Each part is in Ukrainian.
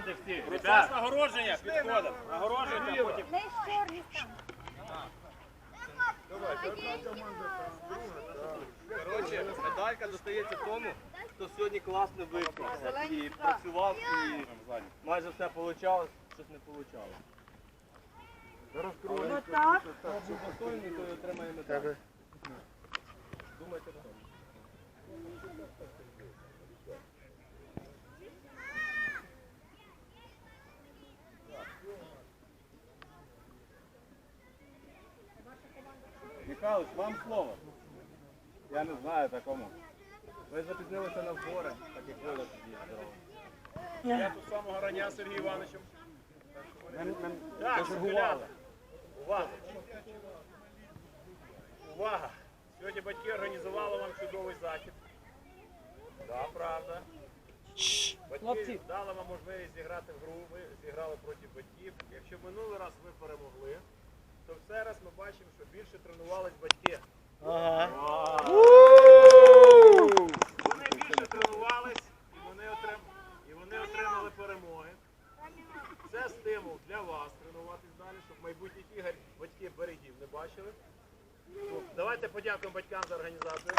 команди всі. Ребят, нагородження підходимо. Нагороджуйте, а потім Не чорні там. Коротше, медалька достається тому, хто сьогодні класно виконався і працював, і майже все вийшло, щось не вийшло. Отак. Хто був достойний, той отримає медаль. Думайте про це. Михайлович, вам слово. Я не знаю такому. Ви запізнилися на збори, так як ви тоді здорово. я тут самого рання Сергій Івановичем. Так, шоколяда. Увага. Увага. Сьогодні батьки організували вам чудовий захід. Да, правда. Батьки дали вам можливість зіграти в гру, ви зіграли проти батьків. Якщо минулий раз ви перемогли, то в цей раз ми бачимо, що більше тренувались батьки. Вони більше тренувались і вони, отрим... і вони отримали перемоги. Це стимул для вас тренуватись далі, щоб майбутніх ігор батьки берегів не бачили. Ну, Давайте подякуємо батькам за організацію.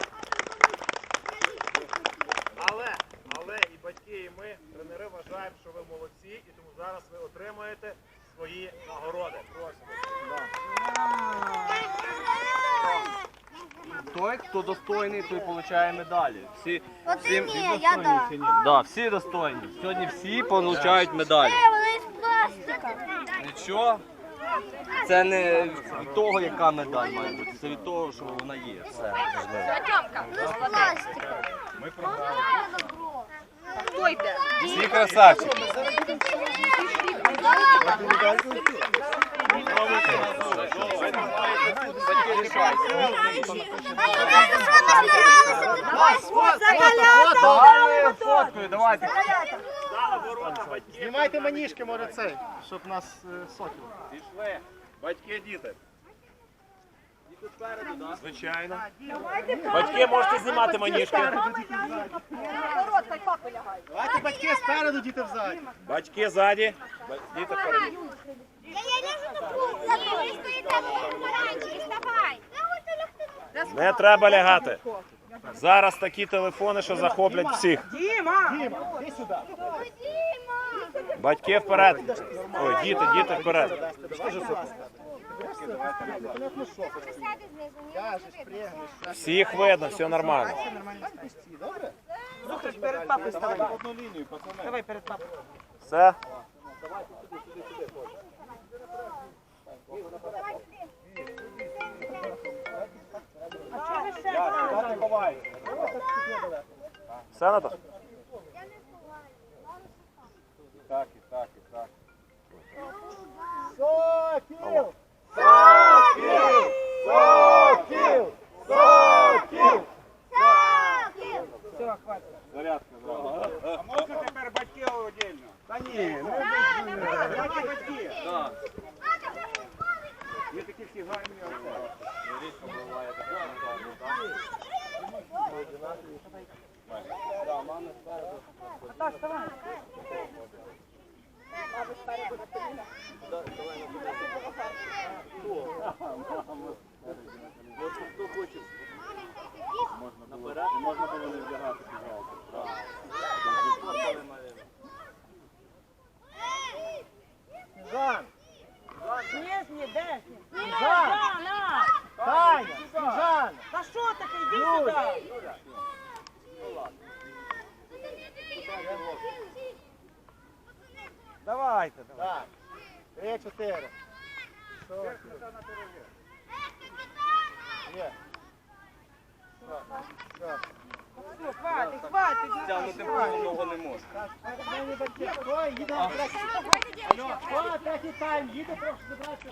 Але, але і батьки, і ми, тренери, вважаємо, що ви молодці, і тому зараз ви отримаєте свої нагороди. Просимо. Той, хто достойний, той отримує медалі. Всі, От і всім- ні, я да. Да, всі достойні. Сьогодні всі отримують медалі. Е, вони з пластика. Нічого. Це не від того, яка медаль має бути, це від того, що вона є. Все. Ну, з пластика. Всі красавчики. Фоткою, давайте. Знімайте маніжки, може цей, щоб нас е, сокіл. Пішли. Батьки, діти. Звичайно. Батьки можете знімати маніжки. Давайте батьки спереду, діти взаді. Батьки ззаді. Діти вперед. Не треба лягати. Зараз такі телефони, що захоплять всіх. Діма! Іди сюди. Батьки вперед. Ой, діти, діти вперед. Всіх видно, все нормально. Нормально перед папою ставай. Давай перед папою. Все. Давайте ховай. Все, Наташ? Так, і так, і так. Сокіл! Сокіл! Сокіл! Сокіл! Все, хватит. Зарядка зразу. А можна тепер батьки отдельно? Та ні, ну батьки. Так. Ми такі всі гарні. Річка буває така. Да, мами спереду. Наташ, давай. От хто хоче. Можна було, можна було не вдягати піжалку. Жан! Ніжні, де? Жан! Таня! Жан! Та що таке? Йди сюди. Давайте, давай. Так. Три, чотири. Сокіл. Є. Хватить, хватить. Тягнути повного не можна. Третій тайм, їде, прошу забрати.